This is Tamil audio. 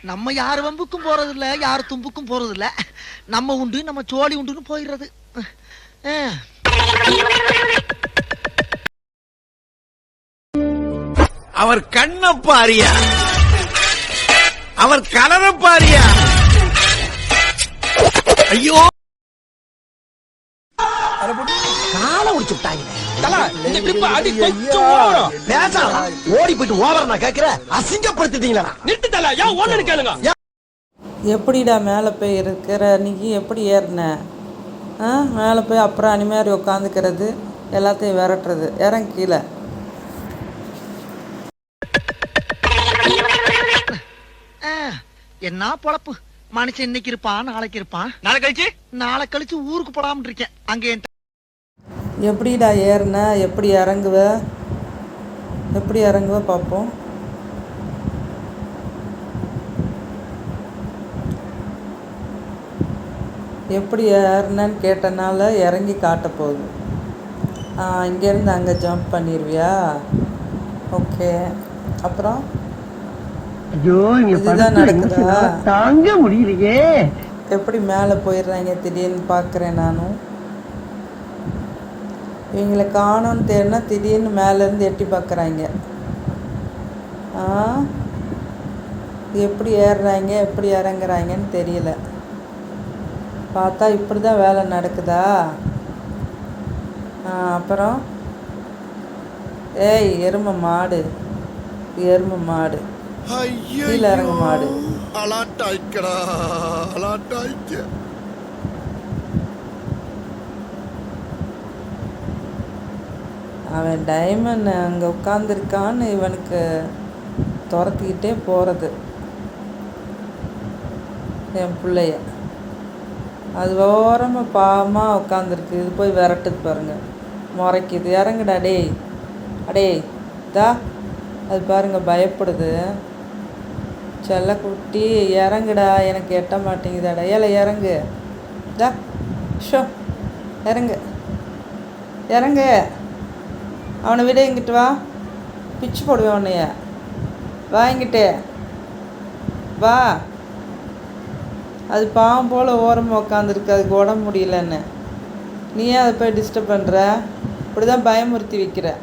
நம்ம யார் வம்புக்கும் போறது இல்ல யார் தும்புக்கும் போறது இல்ல நம்ம உண்டு நம்ம சோழி உண்டுன்னு போயிடுறது. அவர் கண்ண பாரியா? அவர் கலர பாரியா? ஐயோ! தல, இந்த clip அடி கொஞ்சம் ஓவரம். பேசாதா ஓடி போயிட்டு ஓவர் நான் கேக்குற அசிங்கப்படுத்திட்டீங்களா நிறுத்து தல, ஏன் ஓடுனேன்னு கேளுங்க. எப்படிடா மேலே போய் இருக்கிற? நீ எப்படி ஏறின? ஆ மேலே போய் அப்புறம் அனி மாதிரி உட்காந்துக்கிறது எல்லாத்தையும் விரட்டுறது. இறங்க கீழே. ஆ. என்ன பொழப்பு? மனுஷன் இன்னைக்கு இருப்பான் நாளைக்கு இருப்பான். நாளை கழிச்சு? நாளை கழிச்சு ஊருக்கு போடாம இருக்கேன். அங்க என் எப்படிடா ஏறின? எப்படி இறங்குவ? எப்படி இறங்குவ பார்ப்போம் எப்படி ஏறினன்னு கேட்டனால இறங்கி காட்ட போகுது. இங்கேருந்து அங்கே ஜம்ப் பண்ணிடுவியா ஓகே அப்புறம்? இதுதான் நடக்குதா? தாங்க முடியலையே. எப்படி மேலே போயிடுறாங்க திடீர்னு பார்க்குறேன் நானும் இவங்களை காணோன்னு தேடினா திடீர்னு மேலேருந்து எட்டி பார்க்குறாங்க. ஆ? எப்படி ஏறுறாங்க எப்படி இறங்குறாங்கன்னு தெரியல. பார்த்தா இப்படி தான் வேலை நடக்குதா? அப்புறம்? ஏய் எருமை மாடு. எருமை மாடு. கீழே இறங்கு மாடு. அலாட்டாய்க்கடா அலாட்டாய்க்க. அவன் டைமண்ட் அங்கே உட்காந்துருக்கான்னு இவனுக்கு துரத்திக்கிட்டே போகிறது என் பிள்ளைய. அது ஓரமாக பாவமாக உட்காந்துருக்கு இது போய் விரட்டுது பாருங்கள் முறைக்குது. இறங்குடா டேய். அடே தா. அது பாருங்கள் பயப்படுது. செல்ல குட்டி இறங்குடா. எனக்கு எட்ட மாட்டேங்குதாடா. ஏல இறங்கு. தா. ஷோ இறங்கு. இறங்கு. அவனை விட இங்கிட்டு வா. பிச்சு போடுவேன் உன்னைய. வா இங்கிட்டு. வா. அது பாவம் போல் ஓரமாக உக்காந்துருக்கு அதுக்கு உடம்பு முடியலன்னு. நீ ஏன் அதை போய் டிஸ்டர்ப் பண்ணுற இப்படி தான் பயமுறுத்தி வைக்கிற.